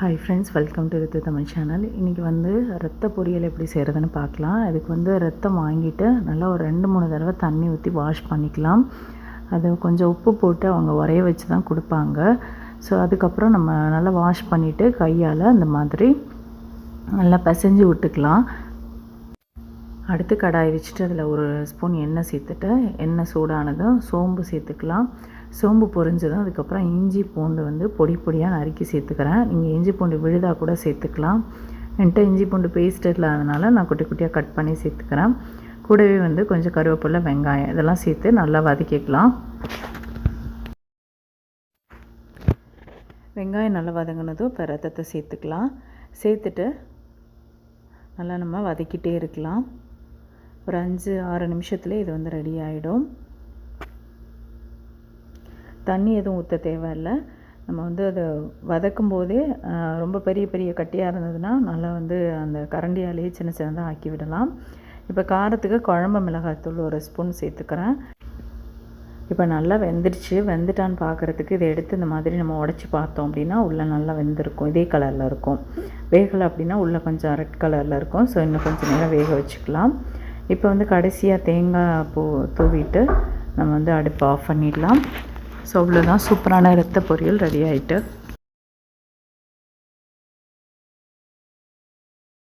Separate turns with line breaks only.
Hi friends welcome to Rithu Tamil channel இன்றைக்கி வந்து ரத்த பொரியல் எப்படி செய்கிறதுன்னு பார்க்கலாம். அதுக்கு வந்து ரத்தம் வாங்கிட்டு நல்லா ஒரு ரெண்டு மூணு தடவை தண்ணி ஊற்றி வாஷ் பண்ணிக்கலாம். அது கொஞ்சம் உப்பு போட்டு அவங்க உரைய வச்சு தான் கொடுப்பாங்க. ஸோ அதுக்கப்புறம் நம்ம நல்லா வாஷ் பண்ணிவிட்டு கையால் அந்த மாதிரி நல்லா பிசைஞ்சு விட்டுக்கலாம். அடுத்து கடாய் வச்சுட்டு அதில் ஒரு ஸ்பூன் எண்ணெய் சேர்த்துட்டு எண்ணெய் சூடானதும் சோம்பு சேர்த்துக்கலாம். சோம்பு பொரிஞ்சதும் அதுக்கப்புறம் இஞ்சி பூண்டு வந்து பொடி பொடியாக நறுக்கி சேர்த்துக்கிறேன். நீங்கள் இஞ்சி பூண்டு விழுதாக கூட சேர்த்துக்கலாம். என்கிட்ட இஞ்சி பூண்டு பேஸ்ட் இல்லாதனால நான் குட்டி குட்டியாக கட் பண்ணி சேர்த்துக்கிறேன். கூடவே வந்து கொஞ்சம் கருவேப்பிலை வெங்காயம் இதெல்லாம் சேர்த்து நல்லா வதக்கிக்கலாம். வெங்காயம் நல்லா வதங்கினதும் இப்போ ரத்தத்தை சேர்த்துக்கலாம். சேர்த்துட்டு நல்லா நம்ம வதக்கிட்டே இருக்கலாம். ஒரு அஞ்சு ஆறு நிமிஷத்துலேயே இது வந்து ரெடி ஆகிடும் தண்ணி எதுவும் ஊற்ற தேவையில்லை. நம்ம வந்து அதை வதக்கும் போதே ரொம்ப பெரிய பெரிய கட்டியாக இருந்ததுன்னா நல்லா வந்து அந்த கரண்டியாலேயே சின்ன சின்னதாக ஆக்கி விடலாம் இப்போ காரத்துக்கு குழம்பு மிளகாய்த்தூள் ஒரு ஸ்பூன் சேர்த்துக்கிறேன். இப்போ நல்லா வெந்துடுச்சு வெந்துட்டான்னு பார்க்குறதுக்கு இதை எடுத்து இந்த மாதிரி நம்ம உடச்சி பார்த்தோம் அப்படின்னா உள்ளே நல்லா வெந்திருக்கும். இதே கலரில் இருக்கும். வேகலை அப்படின்னா உள்ளே கொஞ்சம் ரெட் கலரில் இருக்கும். ஸோ இன்னும் கொஞ்சம் நேரம் வேக வச்சுக்கலாம். இப்போ வந்து கடைசியாக தேங்காய் பூ தூவிட்டு நம்ம வந்து அடுப்பு ஆஃப் பண்ணிடலாம். ஸோ அவ்வளோதான் சூப்பரான ரத்த பொரியல் ரெடி ஆகிட்டு